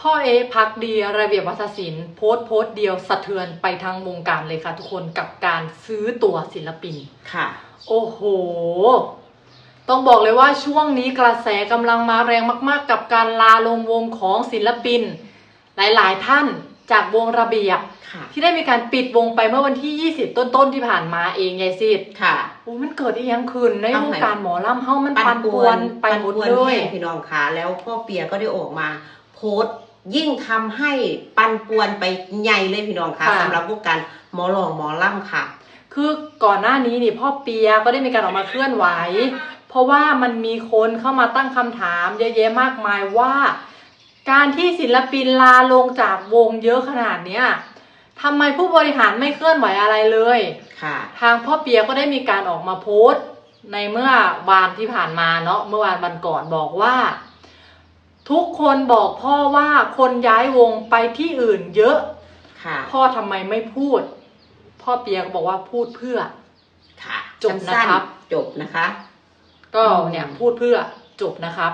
พ่อเอพักดีระเบียบวัฒนศิลป์โพสต์โพสต์เดียวสะเทือนไปทั้งวงการเลยค่ะ ทุกคนกับการซื้อตั๋วศิลปิน ค่ะ โอ้โห ต้องบอกเลยว่าช่วงนี้กระแสกำลังมาแรงมากๆ กับการลาลงวงของศิลปิน หลายๆ ท่านจากวงระเบียบค่ะที่ได้มีการปิดวงไปเมื่อวันที่ 20 ต้นๆที่ผ่านมาเองยายซิดค่ะโอ้มันเกิดอีหยังขึ้นในเอาวงให้การหมอลำเฮามันปันป่วนไปหมดปั่นป่วนเลยแห้งพี่น้องค่ะแล้วพ่อเปียก็ได้ออกมาโพสต์ ยิ่งทำให้ปันป่วนไปใหญ่เลยพี่น้องค่ะค่ะสำหรับวงการหมอหลองหมอล่ำค่ะ คือก่อนหน้านี้นี่พ่อเปียก็ได้มีการออกมาเคลื่อนไหว เพราะว่ามันมีคนเข้ามาตั้งคำถามเยอะแยะมากมายว่า การที่ศิลปินลาลงจากวงเยอะขนาดเนี้ยทำไมผู้บริหารไม่เคลื่อนไหวอะไรเลยค่ะ ทางพ่อเปียก็ได้มีการออกมาโพสต์ ในเมื่อวานที่ผ่านมาเนาะเมื่อวานวันก่อนบอกว่า ทุกคนบอกพ่อว่าคนย้ายวงไปที่อื่นเยอะ ค่ะ พ่อทำไมไม่พูด พ่อเปียก็บอกว่าพูดเพื่อ ค่ะจบนะครับสั้ๆจบนะคะ ก็อืมเนี่ยพูดเพื่อจบนะครับ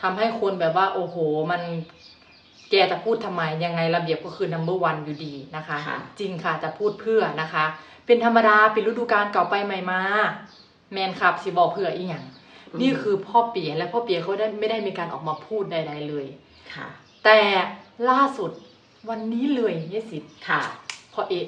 ทำให้คนแบบว่า โอ้โห มันแกจะพูดทำไมยังไงระเบียบก็คือ number one อยู่ดีนะคะ ค่ะ จริงค่ะจะพูดเพื่อนะคะ เป็นธรรมดาเป็นฤดูกาลเก่าไปใหม่มาแมนครับสิบอกเพื่ออีหยัง นี่คือพ่อเปียและพ่อเปียเขาได้ไม่ได้มีการออกมาพูดใดๆเลยค่ะ แต่ล่าสุดวันนี้เลยยี่สิค่ะพ่อเอะ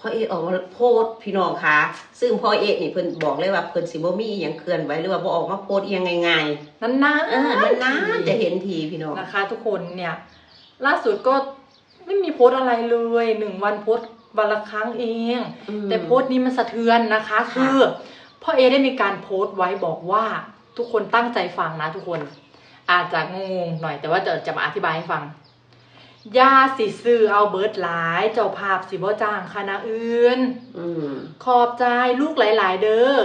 พ่อเอกออกมาโพสต์พี่น้องค่ะซึ่งพ่อเอกนี่เพิ่นบอกเลยว่าเพิ่นสิบ่มีอหยังเคลื่อนไหวหรือว่าบ่ออกมาโพสต์อหยังง่ายนั่นนะๆเออนั่นนะจะเห็นทีพี่น้องนะคะ ทุกคนเนี่ย ล่าสุดก็ไม่มีโพสต์อะไรเลยหนึ่งวันโพสต์วันละครั้งเองอืมแต่โพสต์นี้มันสะเทือนนะคะค่ะคือ พ่อเอได้มีการโพสต์ไว้บอกว่าทุกคนตั้งใจฟังนะทุกคน อาจจะงงๆหน่อยแต่ว่าจะจะมาอธิบายให้ฟังยาสิซื้อเอาเบิร์ดหลาย เจ้าภาพสิบ่จ้างคณะอื่นอืมขอบใจลูกหลายๆ เด้อ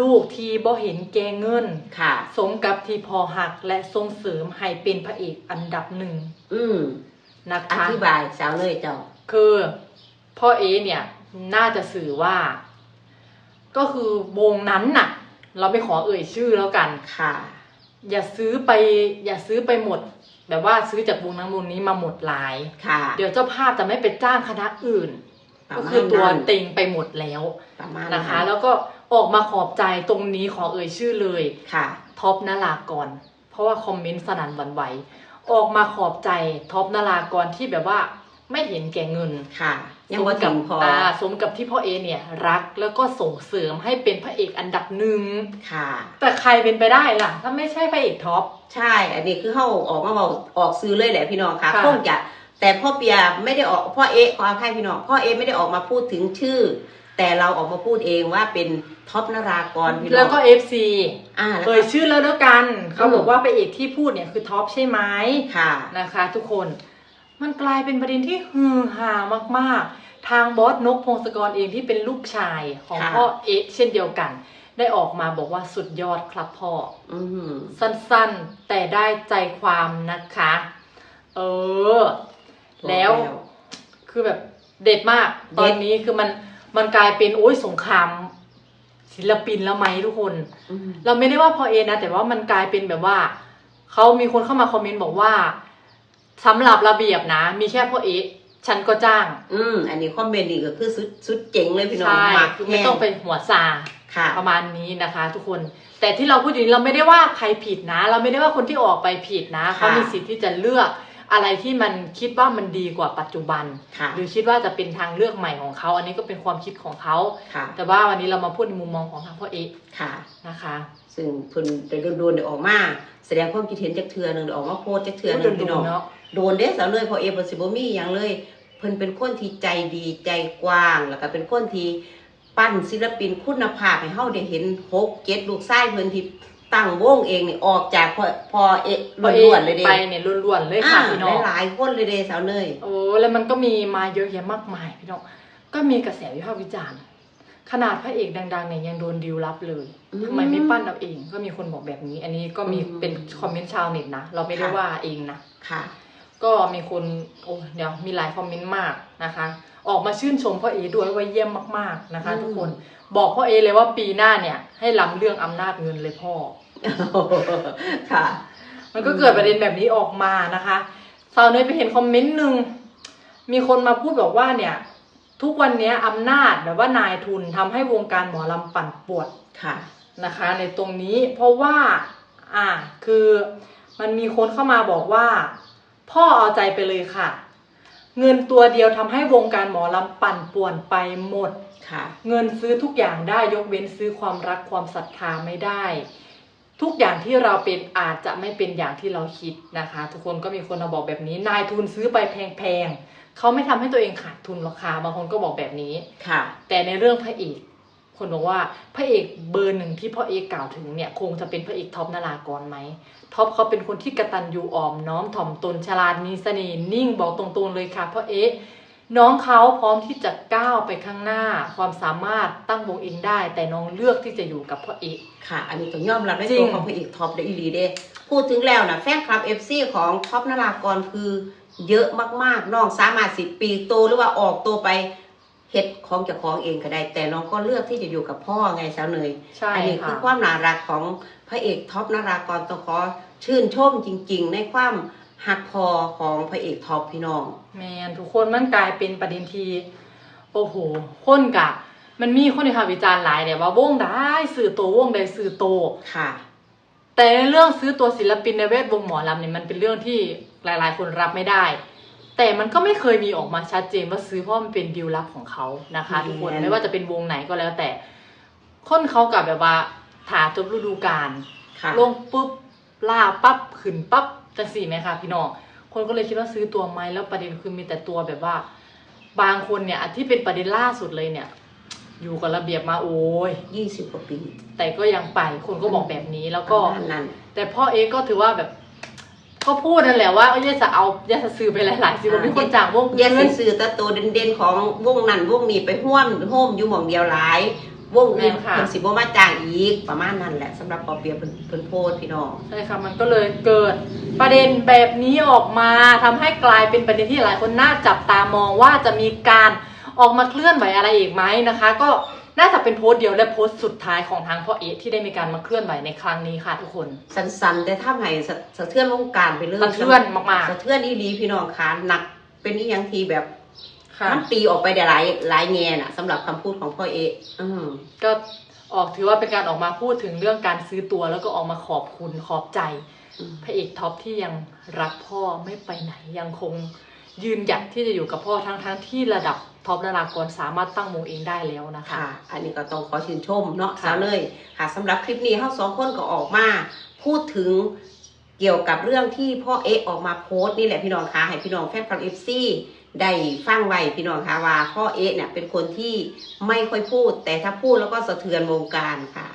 ลูกทีบ่เห็นแกเงินค่ะ สมกับที่พอหักและส่งเสริมให้เป็นพระเอกอันดับหนึ่งอืมนะอคะธิบายสาวเลยเจ้าคือพ่อเอเนี่ย น่าจะสื่อว่า ก็คือวงนั้นน่ะ เราไม่ขอเอ่ยชื่อแล้วกันค่ะ อย่าซื้อไป อย่าซื้อไปหมด แบบว่าซื้อจากวงนั้นวงนี้มาหมดหลาย ค่ะ เดี๋ยวเจ้าภาพจะไม่ไปจ้างคณะอื่นประก็มาณคือตัวนั้นเต็งไปหมดแล้วประมาณนะคะ แล้วก็ออกมาขอบใจตรงนี้ขอเอ่ยชื่อเลยค่ะท็อปนารากรเพราะว่าคอมเมนต์สนั่นหวั่นไหวออกมาขอบใจท็อปนารากรที่แบบว่า ไม่เห็นแก่เงินค่ะ ยังว่าสถึมงกับพอาสมกับที่พ่อเอเนี่ยรักแล้วก็ส่งเสริมให้เป็นพระเอกอันดับหนึ่งค่ะ แต่ใครเป็นไปได้ล่ะ ถ้าไม่ใช่พระเอกท็อปใช่ อันนี้คือเขาออกมาบอกออกซื้อเลยแหละพี่น้องค่ะค่ะคงจะแต่พ่อเปียไม่ได้ออกพ่อเอะขออภัยพี่น้องพ่อเอะไม่ได้ออกมาพูดถึงชื่อ แต่เราออกมาพูดเองว่าเป็นท็อปนารากรพี่น้องแล้วก็เอฟซีอ่าแล้วเอ่ยชื่อแล้วแล้วกันเขาอืมบอกว่าพระเอกที่พูดเนี่ยคือท็อปใช่ไหมค่ะนะคะ ทุกคน มันกลายเป็นประเด็นที่ฮือฮามากๆ ทางบอสนกพงศกรเองที่เป็นลูกชายของค่ะพ่อเอะเช่นเดียวกัน ได้ออกมาบอกว่าสุดยอดครับพ่ออืมสั้นๆ แต่ได้ใจความนะคะ เออ แล้วคือแบบเด็ดมาก ตอนนี้คือมันมันกลายเป็นโอ้ยสงครามศิลปินแล้วไหมทุกคนอืมเราไม่ได้ว่าพอเอนะ แต่ว่ามันกลายเป็นแบบว่าเขามีคนเข้ามาคอมเมนต์บอกว่า สำหรับระเบียบนะ มีแค่พ่อเอะฉันก็จ้าง อืมอันนี้คอมเมนต์นี่ก็คือสุดสุดเจ๋งเลยพี่น้องใช่มากคือไม่ต้องไปหัวซาค่ะ ประมาณนี้นะคะ ทุกคน แต่ที่เราพูดอยู่นี้เราไม่ได้ว่าใครผิดนะ เราไม่ได้ว่าคนที่ออกไปผิดนะค่ะเขามีสิทธิ์ที่จะเลือก อะไรที่มันคิดว่ามันดีกว่าปัจจุบันค่ะหรือคิดว่าจะเป็นทางเลือกใหม่ของเขา อันนี้ก็เป็นความคิดของเขาค่ะแต่ว่าวันนี้เรามาพูดในมุมมองของทางพ่อเอะค่ะนะคะ ซึ่งเพิ่นได้โดนๆได้ออกมาแสดงความคิดเห็นจากเทือหนึงได้ออกมาโพสต์จากเทือหนึงพี่น้องเนาะโดนเด้สาวเลยเพอเอเพิ่นสิบ่มีหยังเลยเพิ่นเป็นคนที่ใจดีใจกว้าง แล้วก็เป็นคนที่ปั้นศิลปินคุณภาพให้เฮาได้เห็นหกเจ็ดลูกชายเพิ่นที่ ตั้งวงเองนี่ออกจากพอพอเอะพ่อเอล้วนๆเลยเด้ไปเนี่ยล้วนๆเลยค่ะพี่น้องหลายๆคนเลยเด้สาวเนยโอ้แล้วมันก็มีมาเยอะแยะมากมายพี่น้องก็มีกระแสวิพากษ์วิจารณ์ขนาดพระเอกดังๆเนี่ยยังโดนดิวรับเลยอืมทำไมไม่ปั้นเอาเอง ก็มีคนบอกแบบนี้ อันนี้ก็มีอืมเป็นคอมเมนต์ชาวเน็ตนะเราไม่ได้ค่ะว่าเองนะค่ะ ก็มีคนโอ้เดี๋ยวมีหลายคอมเมนต์มากนะคะ ออกมาชื่นชมพ่อเอด้วยว่าเยี่ยมมากๆนะคะอืมทุกคนบอกพ่อเอเลยว่าปีหน้าเนี่ย ให้ล้ำเรื่องอำนาจเงินเลยพ่อค่ะ มันก็เกิดประเด็นแบบนี้ออกมานะคะสาวเนยไปเห็นคอมเมนต์หนึ่งมีคนมาพูดบอกว่าเนี่ย ทุกวันเนี้ยอำนาจแบบว่านายทุนทำให้วงการหมอลำปั่นป่วนค่ะนะคะ ในตรงนี้เพราะว่า อ่าคือมันมีคนเข้ามาบอกว่า พ่อเอาใจไปเลยค่ะ เงินตัวเดียวทำให้วงการหมอลำปั่นป่วนไปหมดค่ะ เงินซื้อทุกอย่างได้ยกเว้นซื้อความรักความศรัทธาไม่ได้ ทุกอย่างที่เราเป็นอาจจะไม่เป็นอย่างที่เราคิดนะคะ ทุกคนก็มีคนมาบอกแบบนี้ นายทุนซื้อไปแพงๆเขาไม่ทำให้ตัวเองขาดทุนหรอกค่ะบางคนก็บอกแบบนี้ค่ะ แต่ในเรื่องพระเอก คนบอกว่าพระเอกเบอร์หนึ่งที่พ่อเอกกล่าวถึงเนี่ยคงจะเป็นพระเอกท็อปนารากรไหมท็อปเขาเป็นคนที่กระตันยูอ่อมน้อมถ่อมตนฉลาดมีเสน่ห์นิ่งบอกตรงๆเลยค่ะพ่อเอกน้องเขาพร้อมที่จะก้าวไปข้างหน้า ความสามารถตั้งวงเองได้ แต่น้องเลือกที่จะอยู่กับพ่อเอกค่ะ อันนี้ต้องยอมรับในจริตัวงของพระเอกท็อปได้อีหลีเด้พูดถึงแล้วนะแฟนคลับเอฟซีของท็อปนารากรคือเยอะมากๆน้องสามารถสิปีกโตหรือว่าออกตัวไป เฮ็ดของเจ้าของเองก็ได้ แต่น้องก็เลือกที่จะอยู่กับพ่อไงสาวเนยใช่อันี้ค่ะคือความน่ารักของพระเอกท็อปนารากรต้องขอชื่นชมจริง ๆ ในความหักพอของพระเอกท็อปพี่น้องแมนทุกคนมันกลายเป็นประเด็นทีโอ้โหคนกะ มันมีคนที่ค่ะวิจารณ์หลายเนี่ยว่าวงได้สื่อโตวงใดสื่อโตค่ะ แต่ในเรื่องซื้อตัวศิลปินในแวดวงหมอลำเนี่ยมันเป็นเรื่องที่หลาย ๆ คนรับไม่ได้ แต่มันก็ไม่เคยมีออกมาชัดเจนว่าซื้อเพราะมันเป็นดีลลับของเขานะคะอืมทุกคนไม่ว่าจะเป็นวงไหนก็แล้วแต่คนเขากลับแบบว่าถาจบฤดูกาลค่ะลงปุ๊บล่าปั๊บขึ้นปั๊บจังสี่ไหมคะพี่น้องคนก็เลยคิดว่าซื้อตัวไหมแล้วประเด็นคือมีแต่ตัวแบบว่า บางคนเนี่ยอันที่เป็นประเด็นล่าสุดเลยเนี่ย อยู่กับระเบียบมาโอ้ยยี่สิบกว่าปี แต่ก็ยังไปคนก็บอกแบบนี้แล้วก็ประมาณนั้นแต่พ่อเองก็ถือว่าแบบ ก็พูดนั่นแหละว่าเอ้ยจะเอาจะซื้อไปหลายๆสิว่ามีคนจ้างวงอย่าเงิสินสื่อแตะโตวเด่นๆของวงนั้นวงนี้ไปห่วมโฮมอยู่หม่องเดียวหลายวงอื่นแม่นค่ะเพิ่นสิบ่มาจ้างอีกประมาณนั้นแหละสำหรับปอเปียเพิ่นเพิ่นโพสต์พี่น้องใช่ค่ะมันก็เลยเกิดประเด็นแบบนี้ออกมาทำให้กลายเป็นประเด็นที่หลายคนน่าจับตามองว่าจะมีการออกมาเคลื่อนไหวอะไรอีกไหมนะคะ ก็ น่าจะเป็นโพสต์เดียวและโพสต์สุดท้ายของทางพ่อเอะที่ได้มีการมาเคลื่อนไหวในครั้งนี้ค่ะทุกคน สั้นๆแต่ทำให้สะสะเทือนวงการไปเลยสะเทือนมากสะเทือนอีหลีพี่น้องคะหนัก เป็นอีหยังทีแบบๆค่ะ มันตีออกไปได้หลายหลายแง่น่ะสำหรับคำพูดของพ่อเอะอืม ก็ออกถือว่าเป็นการออกมาพูดถึงเรื่องการซื้อตัวแล้วก็ออกมาขอบคุณขอบใจ อืม พระเอกท็อปที่ยังรักพ่อไม่ไปไหนยังคงยืนหยัดที่จะอยู่กับพ่อทั้งทั้งๆที่ระดับ ท็อปนารากรสามารถตั้งวงเองได้แล้วนะคะค่ะอันนี้ก็ต้องขอชื่นชมเนาะค่ะสาวเลยค่ะสำหรับคลิปนี้เฮาสองคนก็ออกมา พูดถึงเกี่ยวกับเรื่องที่พ่อเอ๊ะออกมาโพสต์นี่แหละพี่น้องคะให้พี่น้องแฟนคลับเอฟซีได้ฟังไว้พี่น้องคะว่าพ่อเอ๊ะเนี่ยเป็นคนที่ไม่ค่อยพูด แต่ถ้าพูดแล้วก็สะเทือนวงการค่ะ